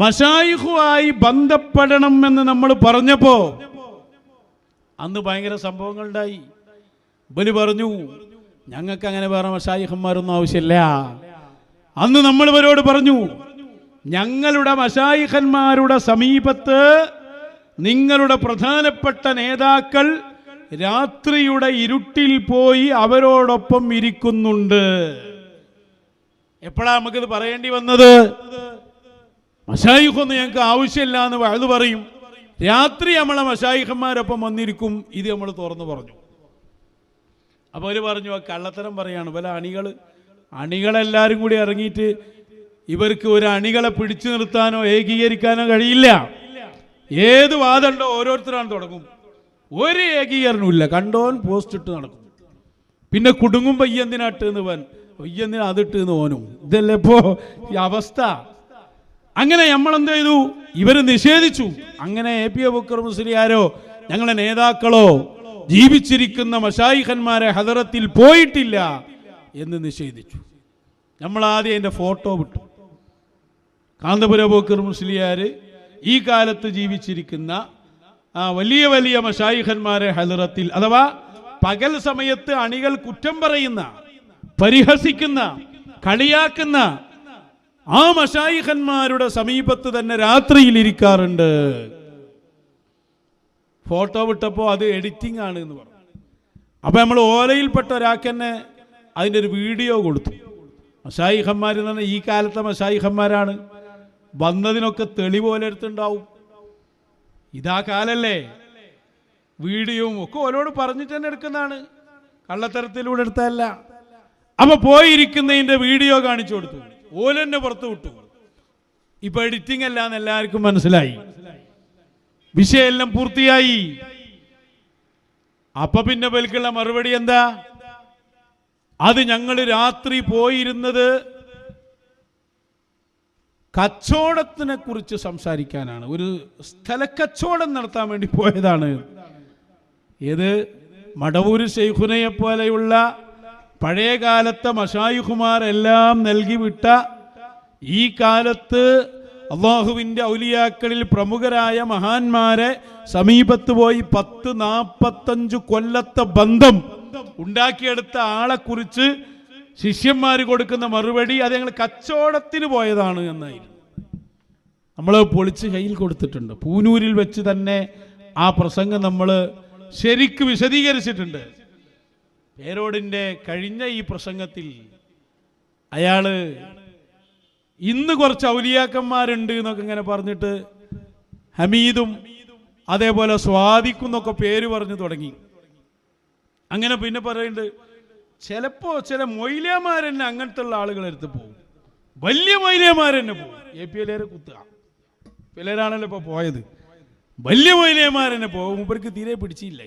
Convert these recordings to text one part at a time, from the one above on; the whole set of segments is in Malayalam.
മഷായിഹുമായി ബന്ധപ്പെടണം എന്ന് നമ്മൾ പറഞ്ഞപ്പോ അന്ന് ഭയങ്കര സംഭവങ്ങളുണ്ടായി. ബലി പറഞ്ഞു ഞങ്ങൾക്ക് അങ്ങനെ വേറെ മഷായിഹന്മാരൊന്നും ആവശ്യമില്ല. അന്ന് നമ്മൾ ഇവരോട് പറഞ്ഞു ഞങ്ങളുടെ മഷായിഹന്മാരുടെ സമീപത്ത് നിങ്ങളുടെ പ്രധാനപ്പെട്ട നേതാക്കൾ രാത്രിയുടെ ഇരുട്ടിൽ പോയി അവരോടൊപ്പം ഇരിക്കുന്നുണ്ട്. എപ്പോഴാ നമുക്കിത് പറയേണ്ടി വന്നത്? മഷായിഖൊന്നും ഞങ്ങൾക്ക് ആവശ്യമില്ല എന്ന് വഴുതു പറയും. രാത്രി നമ്മളെ മഷായിഖന്മാരൊപ്പം വന്നിരിക്കും. ഇത് നമ്മൾ തുറന്നു പറഞ്ഞു. അപ്പോൾ അവർ പറഞ്ഞു ആ കള്ളത്തരം പറയാണ്. പല അണികൾ അണികളെല്ലാവരും കൂടി ഇറങ്ങിയിട്ട് ഇവർക്ക് ഒരു അണികളെ പിടിച്ചു നിർത്താനോ ഏകീകരിക്കാനോ കഴിയില്ല. ഏത് വാദമുണ്ടോ ഓരോരുത്തരാണ് തുടങ്ങും. ഒരു ഏകീകരണവും ഇല്ല. കണ്ടോൻ പോസ്റ്റ് ഇട്ട് നടക്കും. പിന്നെ കുടുങ്ങും പയ്യെന്തിനാട്ട് എന്ന് വൻ പയ്യെന്തിനാ അതിട്ട് എന്ന് ഓനും. ഇതല്ലേ ഇപ്പോ ഈ അവസ്ഥ. അങ്ങനെ നമ്മൾ എന്ത് ചെയ്തു? ഇവർ നിഷേധിച്ചു. അങ്ങനെ എ പി അബുക്കർ മുസ്ലിയാരോ ഞങ്ങളെ നേതാക്കളോ ജീവിച്ചിരിക്കുന്ന മഷായിഖന്മാരെ ഹദറത്തിൽ പോയിട്ടില്ല എന്ന് നിഷേധിച്ചു. നമ്മൾ ആദ്യം അതിന്റെ ഫോട്ടോ വിട്ടു. കാന്തപുര ബോക്കർ മുസ്ലിയാർ ഈ കാലത്ത് ജീവിച്ചിരിക്കുന്ന ആ വലിയ വലിയ മഷായിഖന്മാരെ ഹദറത്തിൽ അഥവാ പകൽ സമയത്ത് അണികൾ കുറ്റം പറയുന്ന പരിഹസിക്കുന്ന കളിയാക്കുന്ന ആ മഷായിഖന്മാരുടെ സമീപത്ത് തന്നെ രാത്രിയിൽ ഇരിക്കാറുണ്ട്. ഫോട്ടോ വിട്ടപ്പോൾ അത് എഡിറ്റിംഗ് ആണ് എന്ന് പറഞ്ഞു. അപ്പൊ നമ്മൾ ഓലയിൽപ്പെട്ട ഒരാൾക്ക് തന്നെ അതിന്റെ ഒരു വീഡിയോ കൊടുത്തു. മഷായിഖന്മാർ എന്ന് പറഞ്ഞാൽ ഈ കാലത്തെ മഷായിഖന്മാരാണ്. വന്നതിനൊക്കെ തെളി പോലെ എടുത്തുണ്ടാവും ഇതാ കാലല്ലേ. വീഡിയോയും ഒക്കെ ഓരോട് പറഞ്ഞിട്ട് തന്നെ എടുക്കുന്നതാണ്. കള്ളത്തരത്തിലൂടെ എടുത്തതല്ല. അപ്പൊ പോയിരിക്കുന്നതിന്റെ വീഡിയോ കാണിച്ചു കൊടുത്തു. ഓലെന്നെ പുറത്തു വിട്ടു. ഇപ്പൊ എഡിറ്റിംഗ് അല്ല എന്ന് എല്ലാവർക്കും മനസ്സിലായി. വിഷയെല്ലാം പൂർത്തിയായി. അപ്പൊ പിന്നെ ബൽക്കുള്ള മറുപടി എന്താ? അത് ഞങ്ങൾ രാത്രി പോയിരുന്നത് കച്ചവടത്തിനെ കുറിച്ച് സംസാരിക്കാനാണ്. ഒരു സ്ഥലക്കച്ചവടം നടത്താൻ വേണ്ടി പോയതാണ്. ഏത്? മടവൂര് ശൈഖുനയെ പോലെയുള്ള പഴയകാലത്തെ കാലത്തെ മഷായുഹുമാർ എല്ലാം നൽകി വിട്ട ഈ കാലത്ത് അള്ളാഹുവിന്റെ ഔലിയാക്കളിൽ പ്രമുഖരായ മഹാന്മാരെ സമീപത്ത് പോയി പത്ത് നാൽപ്പത്തഞ്ച് കൊല്ലത്തെ ബന്ധം ഉണ്ടാക്കിയെടുത്ത ആളെക്കുറിച്ച് ശിഷ്യന്മാർ കൊടുക്കുന്ന മറുപടി അത് ഞങ്ങൾ കച്ചവടത്തിന് പോയതാണ് എന്നായിരുന്നു. നമ്മൾ പൊളിച്ച് കയ്യിൽ കൊടുത്തിട്ടുണ്ട്. പൂനൂരിൽ വെച്ച് തന്നെ ആ പ്രസംഗം നമ്മൾ ശരിക്ക് വിശദീകരിച്ചിട്ടുണ്ട്. പേരോടിന്റെ കഴിഞ്ഞ ഈ പ്രസംഗത്തിൽ അയാൾ ഇന്ന് കുറച്ച് ഔലിയാക്കന്മാരുണ്ട് എന്നൊക്കെ ഇങ്ങനെ പറഞ്ഞിട്ട് ഹമീദും അതേപോലെ സ്വാദിക്കും എന്നൊക്കെ പേര് പറഞ്ഞു തുടങ്ങി. അങ്ങനെ പിന്നെ പറയുന്നുണ്ട് ചിലപ്പോ ചില മൊയിലിയമാർ അങ്ങനത്തെ ഉള്ള ആളുകൾ എടുത്ത് പോകും. വലിയ മൊയിലിയമാർ പോകും. A P എല്ലേരെ കുത്തുക? പിള്ളേരാണല്ലോ ഇപ്പൊ പോയത്. വലിയ മൊയിലിയമാർ പോകും. മൂപ്പർക്ക് തീരെ പിടിച്ചില്ല.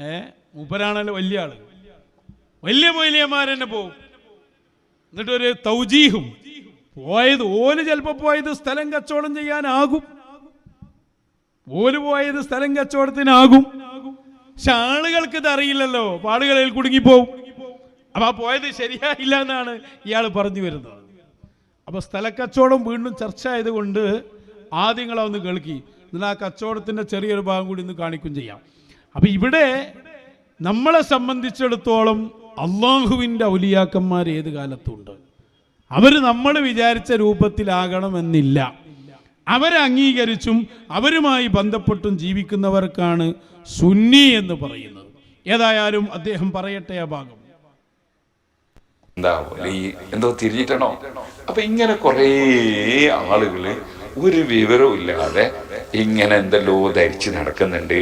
ഏ? മൂപ്പരാണല്ലോ വലിയ ആൾ. വലിയ മൊയിലിയമാർ പോകും. എന്നിട്ട് ഒരു തൗജീഹും. പോയത് ഓൽ ചിലപ്പോ പോയത് സ്ഥലം കച്ചവടം ചെയ്യാനാകും. ഓൽ പോയത് സ്ഥലം കച്ചവടത്തിനാകും. പക്ഷെ ആളുകൾക്ക് ഇത് അറിയില്ലല്ലോ. പാടുകളിൽ കുടുങ്ങിപ്പോവും. അപ്പൊ ആ പോയത് ശരിയായില്ല എന്നാണ് ഇയാൾ പറഞ്ഞു വരുന്നത്. അപ്പൊ സ്ഥലക്കച്ചവടം വീണ്ടും ചർച്ച ആയതുകൊണ്ട് ആദ്യങ്ങളൊന്ന് കേൾക്കി. എന്നാൽ ആ കച്ചവടത്തിന്റെ ചെറിയൊരു ഭാഗം കൂടി ഒന്ന് കാണിക്കും ചെയ്യാം. അപ്പൊ ഇവിടെ നമ്മളെ സംബന്ധിച്ചിടത്തോളം അള്ളാഹുവിന്റെ ഔലിയാക്കന്മാർ ഏത് കാലത്തുണ്ട്? അവർ നമ്മൾ വിചാരിച്ച രൂപത്തിലാകണമെന്നില്ല. അവരെ അംഗീകരിച്ചും അവരുമായി ബന്ധപ്പെട്ടും ജീവിക്കുന്നവർക്കാണ് സുന്നി എന്ന് പറയുന്നത്. ഏതായാലും അദ്ദേഹം പറയട്ടെ ആ ഭാഗം. എന്താ ഈ എന്തോ തിരിഞ്ഞിട്ടണോ? അപ്പൊ ഇങ്ങനെ കുറേ ആളുകൾ ഒരു വിവരവും ഇല്ലാതെ ഇങ്ങനെ എന്തെല്ലോ ധരിച്ച് നടക്കുന്നുണ്ട്.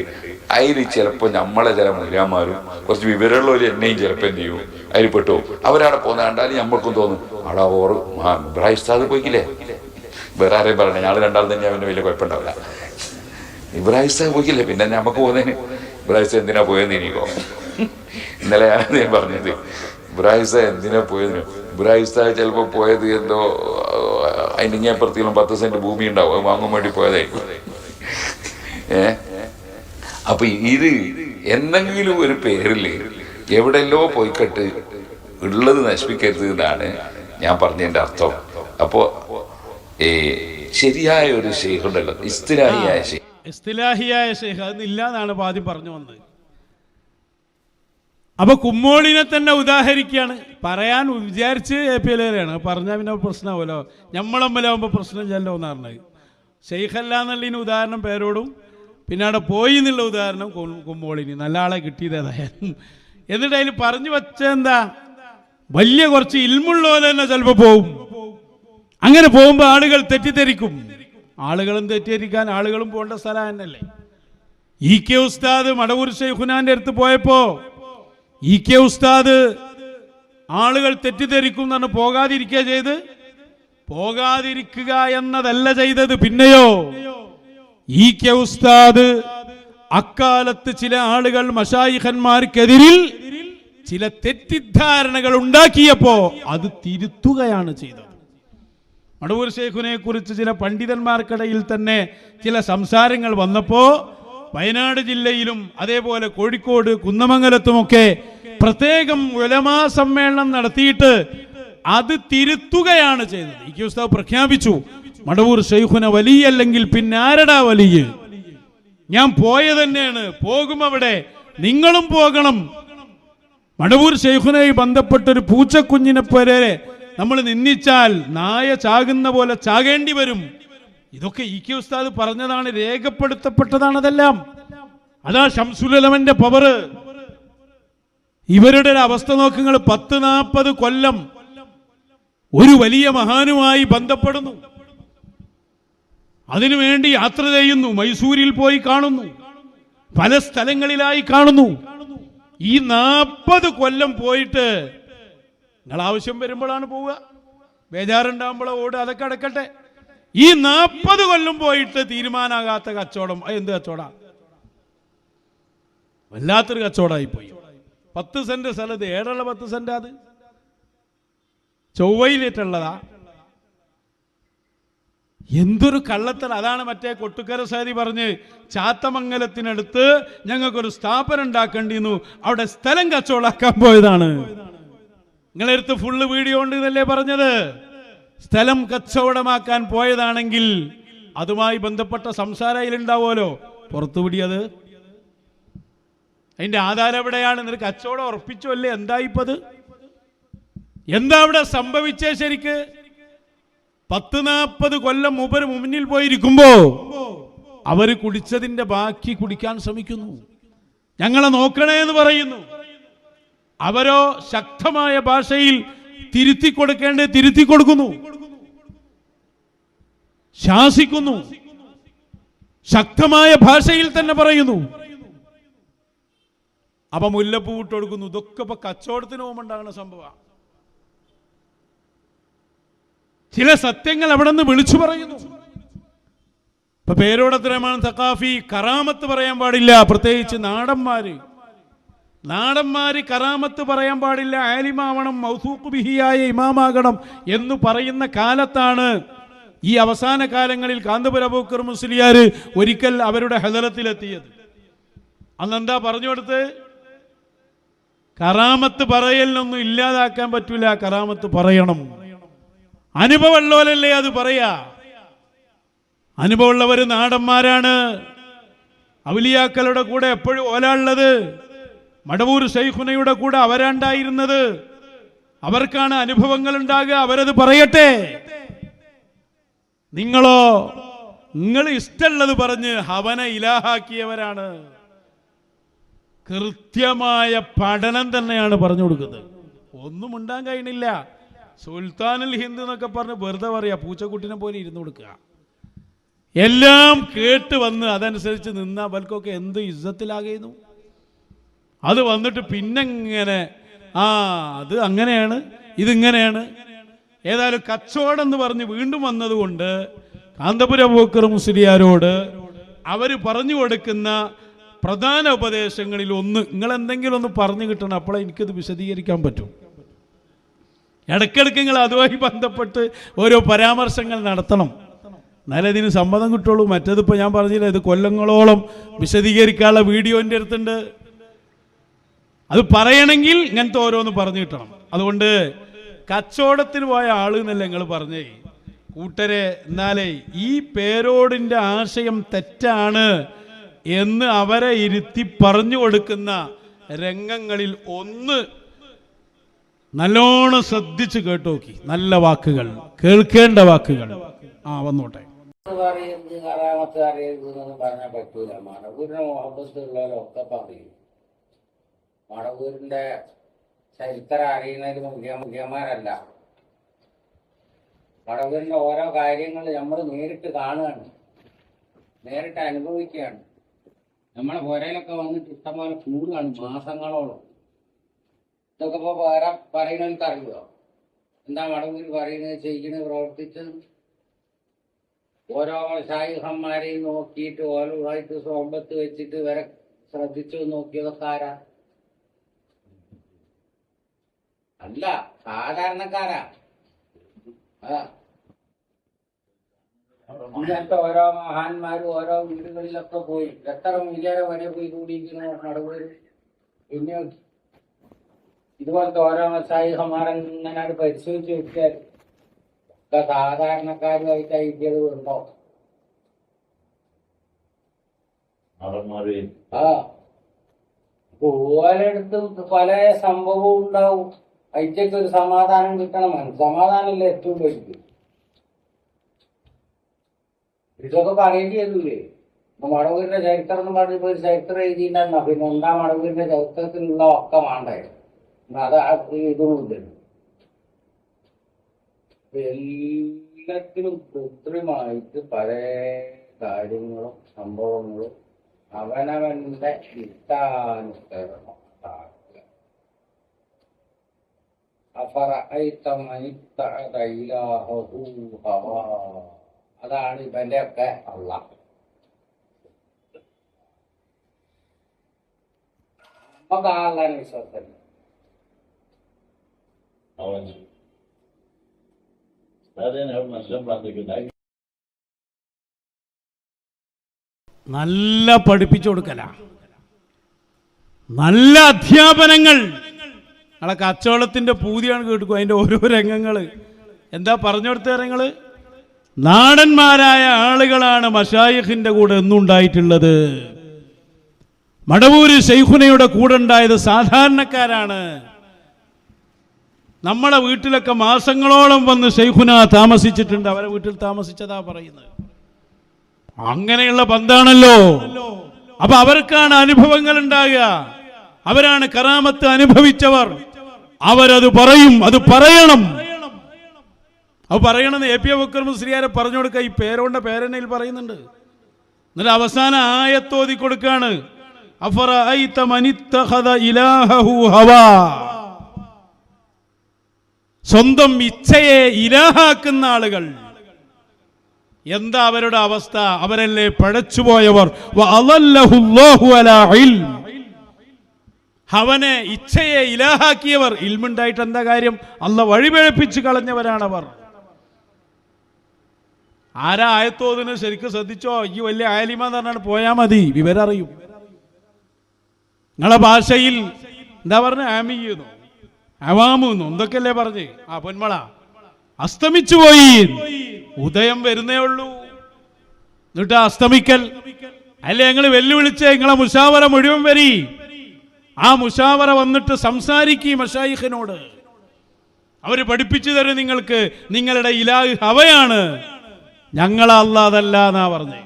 അതിൽ ചിലപ്പോൾ നമ്മളെ ചില മുതിരാമാരും കുറച്ച് വിവരമുള്ളവർ എന്നെയും ചിലപ്പോൾ എന്ത് ചെയ്യും? അതിൽ പെട്ടു അവരവിടെ പോകുന്ന നമ്മൾക്കും തോന്നും അവിടെ ഓറ് ഇബ്രാഹിസ്താദ് പോയിക്കില്ലേ? വേറെ ആരെയും പറയണേ ഞങ്ങൾ രണ്ടാൾ തന്നെ അവന് വലിയ കുഴപ്പമുണ്ടാവില്ല. ഇബ്രാഹിസ്താദ് പോയിക്കില്ലേ? പിന്നെ നമുക്ക് പോകുന്നതിന് ഇബ്രാഹിം എന്തിനാ പോയെന്ന് എനിക്കോ? ഇന്നലെ ഞാൻ പറഞ്ഞത് ഇബ്രാഹിം എന്തിനാ പോയതിന് ഇബ്രാഹിം ഉസ്താദ് ചിലപ്പോൾ പോയത് എന്തോ അതിന്റെ പ്രത്യേകം പത്ത് സെന്റ് ഭൂമി ഉണ്ടാവും വാങ്ങാൻ വേണ്ടി പോയതായിരിക്കും. ഏ? അപ്പൊ ഇത് എന്തെങ്കിലും ഒരു പേരിൽ എവിടെല്ലോ പോയിക്കട്ട് ഉള്ളത് നശിപ്പിക്കരുത് എന്നാണ് ഞാൻ പറഞ്ഞതിന്റെ അർത്ഥം. അപ്പോ ഏ ശരിയായ ഒരു ഷെയ്ഖുണ്ടല്ലോ ഇസ്തിരാഹിയായ ഷെയ്ഖ് ഇസ്തിലാഹിയായ ഷെയ്ഖ് അതില്ല എന്നാണ് പാതി ആദ്യം പറഞ്ഞു വന്നത്. അപ്പൊ കുമ്മോളിനെ തന്നെ ഉദാഹരിക്കുകയാണ്. പറയാൻ വിചാരിച്ച് എ പി എല്ലാണ് പറഞ്ഞാൽ പിന്നെ പ്രശ്നമാവുമല്ലോ ഞമ്മളമ്മലാവുമ്പോൾ പ്രശ്നം ചെല്ലോ എന്ന് പറഞ്ഞത്. ഷെയ്ഖല്ല എന്നുള്ളതിന് ഉദാഹരണം പേരോടും പിന്നെ അവിടെ പോയി എന്നുള്ള ഉദാഹരണം കുമ്പോളിന് നല്ല ആളെ കിട്ടിയതായാലും എന്നിട്ട് അതിൽ പറഞ്ഞു വച്ച എന്താ? വലിയ കുറച്ച് ഇൽമുള്ളവർ തന്നെ ചിലപ്പോൾ പോവും. അങ്ങനെ പോകുമ്പോൾ ആളുകൾ തെറ്റിദ്ധരിക്കും. ആളുകളും തെറ്റിദ്ധരിക്കാൻ ആളുകളും പോകേണ്ട സ്ഥലം തന്നെയല്ലേ? ഇ കെ ഉസ്താദ് മടവൂർ ഷെയ്ഖുനാന്റെ അടുത്ത് പോയപ്പോ ഇ കെ ഉസ്താദ് ആളുകൾ തെറ്റിദ്ധരിക്കും എന്നാണ് പോകാതിരിക്കുക ചെയ്ത്. പോകാതിരിക്കുക എന്നതല്ല ചെയ്തത്. പിന്നെയോ? ഇ കെ ഉസ്താദ് അക്കാലത്ത് ചില ആളുകൾ മഷായിഖന്മാർക്കെതിരിൽ ചില തെറ്റിദ്ധാരണകൾ ഉണ്ടാക്കിയപ്പോ അത് തിരുത്തുകയാണ് ചെയ്തത്. മടവൂർ ശേഖുനെ കുറിച്ച് ചില പണ്ഡിതന്മാർക്കിടയിൽ തന്നെ ചില സംസാരങ്ങൾ വന്നപ്പോ വയനാട് ജില്ലയിലും അതേപോലെ കോഴിക്കോട് കുന്നമംഗലത്തുമൊക്കെ പ്രത്യേകം ഉലമാ സമ്മേളനം നടത്തിയിട്ട് അത് തിരുത്തുകയാണ് ചെയ്തത്. ഈ ഉസ്താവ് പ്രഖ്യാപിച്ചു. മടവൂർ ഷെയ്ഖുന വലിയല്ലെങ്കിൽ പിന്നെ ആരടാ വലിയ ഞാൻ പോയ തന്നെയാണ്. പോകും അവിടെ. നിങ്ങളും പോകണം. മടവൂർ ഷെയ്ഖുനായി ബന്ധപ്പെട്ടൊരു പൂച്ചക്കുഞ്ഞിനെ പോലെ നമ്മൾ നിന്ദിച്ചാൽ നായ ചാകുന്ന പോലെ ചാകേണ്ടി വരും. ഇതൊക്കെ ഇ കെ ഉസ്താദ് പറഞ്ഞതാണ് രേഖപ്പെടുത്തപ്പെട്ടതാണ് അതെല്ലാം അതാ ഷംസുലമന്റെ പവർ ഇവരുടെ ഒരു അവസ്ഥ നോക്കുങ്ങൾ പത്ത് നാൽപ്പത് കൊല്ലം ഒരു വലിയ മഹാനുമായി ബന്ധപ്പെടുന്നു. അതിനുവേണ്ടി യാത്ര ചെയ്യുന്നു. മൈസൂരിൽ പോയി കാണുന്നു. പല സ്ഥലങ്ങളിലായി കാണുന്നു. ഈ നാൽപ്പത് കൊല്ലം പോയിട്ട് നിങ്ങൾ ആവശ്യം വരുമ്പോഴാണ് പോവുക. ബേജാറുണ്ടാകുമ്പോൾ ഓട് അതൊക്കെ അടക്കട്ടെ. ഈ നാൽപ്പത് കൊല്ലം പോയിട്ട് തീരുമാനാകാത്ത കച്ചവടം എന്ത് കച്ചവടം? വല്ലാത്തൊരു കച്ചവടമായി പോയി. പത്ത് സെന്റ് സ്ഥലത്ത് ഏടുള്ള പത്ത് സെന്റ് അത്? ചൊവ്വയിലേറ്റുള്ളതാ എന്തൊരു കള്ളത്തൽ അതാണ് മറ്റേ കൊട്ടുക്കര സാരി പറഞ്ഞ് ചാത്തമംഗലത്തിനടുത്ത് ഞങ്ങൾക്കൊരു സ്ഥാപനം ഉണ്ടാക്കേണ്ടിന്നു അവിടെ സ്ഥലം കച്ചവടാക്കാൻ പോയതാണ്. നിങ്ങളെടുത്ത് ഫുള്ള് വീഡിയോ ഉണ്ട് എന്നല്ലേ പറഞ്ഞത്? സ്ഥലം കച്ചവടമാക്കാൻ പോയതാണെങ്കിൽ അതുമായി ബന്ധപ്പെട്ട സംസാരം അതിലുണ്ടാവുമല്ലോ. പുറത്തു പിടിയത് അതിന്റെ ആധാരം എവിടെയാണ്? നിനക്ക് കച്ചവടം ഉറപ്പിച്ചു അല്ലേ? എന്തായിപ്പത് എന്താ അവിടെ സംഭവിച്ചേ ശരിക്ക്? പത്ത് നാൽപ്പത് കൊല്ലം മൂപ്പര് മുന്നിൽ പോയിരിക്കുമ്പോ അവർ കുടിച്ചതിന്റെ ബാക്കി കുടിക്കാൻ ശ്രമിക്കുന്നു. ഞങ്ങളെ നോക്കണേ എന്ന് പറയുന്നു. അവരോ ശക്തമായ ഭാഷയിൽ തിരുത്തി കൊടുക്കേണ്ടത് തിരുത്തി കൊടുക്കുന്നു. ശാസിക്കുന്നു. ശക്തമായ ഭാഷയിൽ തന്നെ പറയുന്നു. അപ്പൊ മുല്ലപ്പൂ ഇട്ട് കൊടുക്കുന്നു. ഇതൊക്കെ ഇപ്പൊ കച്ചവടത്തിന് പോകുമ്പോണ്ടാകുന്ന സംഭവമാണ് ചില സത്യങ്ങൾ അവിടെ നിന്ന് വിളിച്ചു പറയുന്നു. ഇപ്പൊ പേരോടത്രമാണ് തക്കാഫി കറാമത്ത് പറയാൻ പാടില്ല. പ്രത്യേകിച്ച് നാടന്മാര്. നാടന്മാര് കറാമത്ത് പറയാൻ പാടില്ല. ആലിമാവണം മൗസൂഖ് ബിഹിയായ ഇമാമാകണം എന്ന് പറയുന്ന കാലത്താണ് ഈ അവസാന കാലങ്ങളിൽ കാന്തപുര അബൂക്കർ മുസ്ലിയാർ ഒരിക്കൽ അവരുടെ ഹദറത്തിലെത്തിയത് അന്നെന്താ പറഞ്ഞു കൊടുത്ത്? കറാമത്ത് പറയലിനൊന്നും ഇല്ലാതാക്കാൻ പറ്റൂല. കറാമത്ത് പറയണം. അനുഭവമുള്ളവരല്ലേ അത് പറയാ? അനുഭവമുള്ളവർ നാടന്മാരാണ്. അവലിയാക്കളുടെ കൂടെ എപ്പോഴും ഓലാളുള്ളത് മടവൂർ ഷെയ്ഖുനയുടെ കൂടെ അവരാണ്ടായിരുന്നത്. അവർക്കാണ് അനുഭവങ്ങൾ ഉണ്ടാകുക അവരത് പറയട്ടെ. നിങ്ങളോ? നിങ്ങൾ ഇഷ്ടമുള്ളത് പറഞ്ഞ് ഹവന ഇലാഹാക്കിയവരാണ്. കൃത്യമായ പഠനം തന്നെയാണ് പറഞ്ഞു കൊടുക്കുന്നത്. ഒന്നും ഉണ്ടാകാൻ കഴിയണില്ല സുൽത്താനുൽ ഹിന്ദ് എന്നൊക്കെ പറഞ്ഞ് വെറുതെ പറയാ പൂച്ചക്കുട്ടിനെ പോലെ ഇരുന്ന് കൊടുക്കുക. എല്ലാം കേട്ട് വന്ന് അതനുസരിച്ച് നിന്ന അവൽക്കൊക്കെ എന്ത് യുദ്ധത്തിലാകുന്നു അത് വന്നിട്ട് പിന്നെങ്ങനെ ആ അത് അങ്ങനെയാണ് ഇതിങ്ങനെയാണ്. ഏതായാലും കച്ചവടം എന്ന് പറഞ്ഞ് വീണ്ടും വന്നതുകൊണ്ട് കാന്തപുര പോക്കർ മുസ്ലിയാരോട് അവർ പറഞ്ഞു കൊടുക്കുന്ന പ്രധാന ഉപദേശങ്ങളിൽ ഒന്ന് നിങ്ങൾ എന്തെങ്കിലും ഒന്ന് പറഞ്ഞു കിട്ടണം അപ്പോഴേ എനിക്കത് വിശദീകരിക്കാൻ പറ്റും. ഇടയ്ക്കിടയ്ക്ക് നിങ്ങൾ അതുമായി ബന്ധപ്പെട്ട് ഓരോ പരാമർശങ്ങൾ നടത്തണം. എന്നാലേ ഇതിന് സമ്മതം കിട്ടുള്ളൂ. മറ്റേതിപ്പോൾ ഞാൻ പറഞ്ഞില്ല ഇത് കൊല്ലങ്ങളോളം വിശദീകരിക്കാനുള്ള വീഡിയോ എന്റെ അടുത്തുണ്ട്. അത് പറയണമെങ്കിൽ ഇങ്ങനത്തെ ഓരോന്ന് പറഞ്ഞു കിട്ടണം. അതുകൊണ്ട് കച്ചവടത്തിന് പോയ ആൾ എന്നല്ല നിങ്ങൾ പറഞ്ഞേ? കൂട്ടരെ എന്നാലേ ഈ പേരോടിന്റെ ആശയം തെറ്റാണ് എന്ന് അവരെ ഇരുത്തി പറഞ്ഞു കൊടുക്കുന്ന രംഗങ്ങളിൽ ഒന്ന് നല്ലോണം ശ്രദ്ധിച്ച് കേട്ടോക്കി. നല്ല വാക്കുകൾ കേൾക്കേണ്ട വാക്കുകൾ. ആ വന്നോട്ടെ. പറയരുത് കറാമത്ത് അറിയരുത് എന്നൊന്നും പറ്റൂല. മണവൂരിനെ മുഹബത്ത് ഉള്ളവരൊക്കെ പറയും. മണവൂരിന്റെ ചരിത്രം അറിയുന്നതിൽ മുഖ്യ മുഖ്യന്മാരല്ല. മടവൂരിന്റെ ഓരോ കാര്യങ്ങൾ നമ്മൾ നേരിട്ട് കാണുകയാണ്. നേരിട്ട് അനുഭവിക്കുകയാണ്. നമ്മളെ പുരയിലൊക്കെ വന്നിട്ട് ഇഷ്ടംപോലെ കൂടുകയാണ് മാസങ്ങളോളം. ഇതൊക്കെ ഇപ്പൊ വേറെ പറയുന്നവർക്ക് അറിയുമോ എന്താ മടവൂർ പറയുന്നത് ചെയ്യുന്നത് പ്രവർത്തിച്ചത്? ഓരോ ഷായിഹന്മാരെയും നോക്കിയിട്ട് ഓരോമായിട്ട് സോമ്പത്ത് വെച്ചിട്ട് വരെ ശ്രദ്ധിച്ചു നോക്കിയതൊക്കെ ആരാ? അല്ല സാധാരണക്കാരാ. ആ. ഇങ്ങനത്തെ ഓരോ മഹാന്മാരും ഓരോ വീടുകളിലൊക്കെ പോയി. എത്ര മില്യര വരെ പോയി കൂടിയിരിക്കുന്നു നടുവര് പിന്നെ ഇതുപോലത്തെ ഓരോ ഷായിഹന്മാരെങ്ങനെ പരിശോധിച്ച് വെച്ചാൽ ഒക്കെ സാധാരണക്കാരുമായിട്ട് ഇന്ത്യയിൽ ഉണ്ടോ ആ. ഓരോടത്തും പല സംഭവവും ഉണ്ടാവും. ഐക്യക്ക് ഒരു സമാധാനം കിട്ടണം. സമാധാനമല്ല ഏറ്റവും വലുത്? ഇതൊക്കെ പറയേണ്ടി വരില്ലേ മടവൂരിന്റെ ചരിത്രം എന്ന് പറഞ്ഞപ്പോ ഒരു ചരിത്രം എഴുതിയിട്ടുണ്ടായിരുന്നു പിന്നെ എന്താ മടവൂരിന്റെ ചരിത്രത്തിലുള്ള ഒക്കെ വേണ്ടേ? അത് ഇതുമില്ല എല്ലാത്തിനും കൃത്രിമമായിട്ട് പല കാര്യങ്ങളും സംഭവങ്ങളും അവനവന്റെ ഇഷ്ടാനുസരണം. അതാണ് ഇവന്റെ ഒക്കെ അള്ള നമുക്ക് ആളാണ് വിശ്വാസം നല്ല പഠിപ്പിച്ചു കൊടുക്കല. നല്ല അധ്യാപനങ്ങൾ. നിങ്ങളെ കച്ചവടത്തിന്റെ പൂതിയാണ് കേട്ടുക്കും അതിന്റെ ഓരോ രംഗങ്ങൾ എന്താ പറഞ്ഞു കൊടുത്ത രംഗങ്ങൾ? നാടന്മാരായ ആളുകളാണ് മഷായിഖിന്റെ കൂടെ എന്നുണ്ടായിട്ടുള്ളത് മടവൂര് ശൈഖുനയുടെ കൂടെ ഉണ്ടായത് സാധാരണക്കാരാണ്. നമ്മളെ വീട്ടിലൊക്കെ മാസങ്ങളോളം വന്ന് ശൈഖുന താമസിച്ചിട്ടുണ്ട്. അവരെ വീട്ടിൽ താമസിച്ചതാ പറയുന്നത്. അങ്ങനെയുള്ള ബന്ധാണല്ലോ അപ്പൊ അവർക്കാണ് അനുഭവങ്ങൾ ഉണ്ടാകുക. അവരാണ് കറാമത്ത് അനുഭവിച്ചവർ. അവരത് പറയും അത് പറയണം. അത് പറയണമെന്ന് എ പി അബക്കർ മുസ്ലിയാരെ പറഞ്ഞു കൊടുക്കുക. ഈ പേരോണ്ട പേരനയിൽ പറയുന്നുണ്ട്. എന്നിട്ട് അവസാന ആയത്തോതി കൊടുക്കാണ് അഫറ ഐ തമനിത്തഹദ ഇലാഹഹു ഹവാ. സ്വന്തം ഇച്ഛയെ ഇലാഹാക്കുന്ന ആളുകൾ. എന്താ അവരുടെ അവസ്ഥ? അവരല്ലേ പഴച്ചുപോയവർ? അവനെ ഇച്ഛയെ ഇലാഹാക്കിയവർ ഇൽമുണ്ടായിട്ട് എന്താ കാര്യം? അല്ല വഴിപിഴപ്പിച്ച് കളഞ്ഞവരാണവർ. ആരാ ആയത്തോതിന് ശരിക്കും ശ്രദ്ധിച്ചോ? ഈ വലിയ ആലിമ എന്ന് പറഞ്ഞാണ് പോയാ മതി. വിവരം അറിയും നിങ്ങളെ ഭാഷയിൽ എന്താ പറഞ്ഞ? ആമിയെന്നോ അവാമെന്നോ എന്തൊക്കെയല്ലേ പറഞ്ഞ്? ആ പൊന്മള. അസ്തമിച്ചു പോയി. ഉദയം വരുന്നേ ഉള്ളൂ. എന്നിട്ട് അസ്തമിക്കൽ. അല്ലേ ഞങ്ങൾ വെല്ലുവിളിച്ച് നിങ്ങളെ മുഷാവറ മുഴുവൻ വരി. ആ മുഷാവറ വന്നിട്ട് സംസാരിക്കും മഷായിഖിനോട്. അവർ പഠിപ്പിച്ചു തരും നിങ്ങൾക്ക്. നിങ്ങളുടെ ഇലാഹ് ഹവയാണ്. ഞങ്ങൾ അല്ലാതല്ല എന്നാ പറഞ്ഞേ.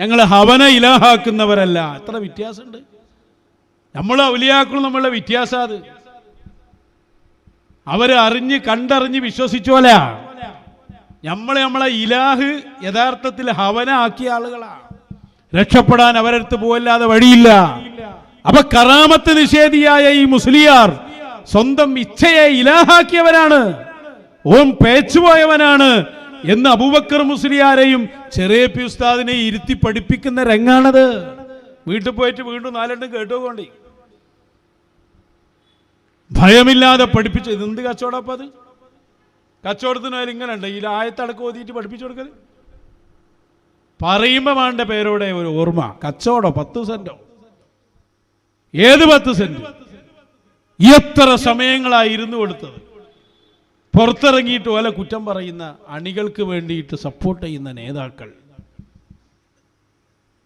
ഞങ്ങൾ ഹവന ഇലാഹാക്കുന്നവരല്ല. എത്ര വ്യത്യാസമുണ്ട്. നമ്മൾ ഔലിയാക്കളും നമ്മളുടെ വ്യത്യാസം അത്. അവർ അറിഞ്ഞ് കണ്ടറിഞ്ഞ് വിശ്വസിച്ചോല നമ്മളെ നമ്മളെ ഇലാഹ് യഥാർത്ഥത്തിൽ ഹവനാക്കിയ ആളുകളാണ്. രക്ഷപ്പെടാൻ അവരടുത്ത് പോവല്ലാതെ വഴിയില്ല. അപ്പൊ കറാമത്ത് നിഷേധിയായ ഈ മുസ്ലിയാർ സ്വന്തം ഇച്ഛയെ ഇലാഹാക്കിയവരാണ്. ഓം പേച്ചുപോയവനാണ് എന്ന് അബൂബക്കർ മുസ്ലിയാരെയും ചെറിയ പി ഉസ്താദിനെ ഇരുത്തി പഠിപ്പിക്കുന്ന രംഗാണത്. വീട്ടിൽ പോയിട്ട് വീണ്ടും നാലെണ്ണം കേട്ടുകൊണ്ടേ ഭയമില്ലാതെ പഠിപ്പിച്ചു ഇതെന്ത് കച്ചവടം അത്? കച്ചവടത്തിന് അതിൽ ഇങ്ങനെ ഉണ്ട് ഈ ആയത്തടക്കം ഓതിയിട്ട് പഠിപ്പിച്ചു കൊടുക്കൽ. പറയുമ്പോ വേണ്ട പേരോടെ ഒരു ഓർമ്മ. കച്ചവടം പത്ത് സെന്റോ? ഏത് പത്ത് സെന്റ്? എത്ര സമയങ്ങളായി ഇരുന്ന് കൊടുത്തത്? പുറത്തിറങ്ങിയിട്ട് ഓല കുറ്റം പറയുന്ന അണികൾക്ക് വേണ്ടിയിട്ട് സപ്പോർട്ട് ചെയ്യുന്ന നേതാക്കൾ.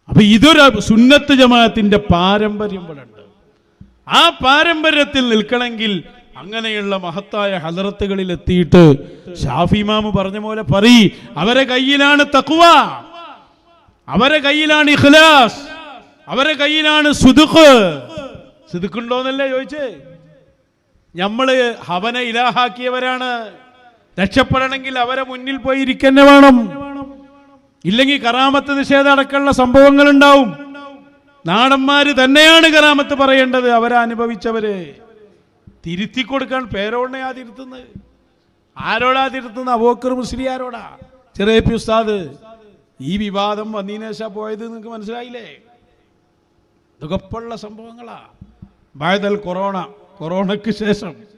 അപ്പൊ ഇതൊരു സുന്നത്ത് ജമാഅത്തിന്റെ പാരമ്പര്യം ഇവിടെ ഉണ്ട്. ആ പാരമ്പര്യത്തിൽ നിൽക്കണമെങ്കിൽ അങ്ങനെയുള്ള മഹത്തായ ഹലറത്തുകളിൽ എത്തിയിട്ട് ഷാഫിമാമ് പറഞ്ഞ പോലെ പറി അവരെ കയ്യിലാണ് തക്കുവ അവരെ കയ്യിലാണ് ഇഖ്ലാസ് അവരെ കയ്യിലാണ് സുദുഖ്. സുദുക്കുണ്ടോന്നല്ലേ ചോദിച്ചേ? നമ്മൾ ഹവന ഇലാഹാക്കിയവരാണ്. രക്ഷപ്പെടണമെങ്കിൽ അവരെ മുന്നിൽ പോയി ഇരിക്കന്നെ വേണം. ഇല്ലെങ്കിൽ കറാമത്ത് നിഷേധ അടക്കമുള്ള സംഭവങ്ങൾ ഉണ്ടാവും നാടന്മാര് തന്നെയാണ് കറാമത്ത് പറയേണ്ടത്. അവരനുഭവിച്ചവര് തിരുത്തി കൊടുക്കാൻ പേരോടനെയാ തിരുത്തുന്നത്. ആരോടാ തിരുത്തുന്നത്? അബോക്കർ മുസ്ലിയാരോടാ ചെറിയ പി ഉസ്താദ് ഈ വിവാദം വന്നീനേശ പോയത് നിങ്ങൾക്ക് മനസ്സിലായില്ലേ? ഇതൊക്കെ സംഭവങ്ങളാ. ബായതൽ കൊറോണ കൊറോണയ്ക്ക് ശേഷം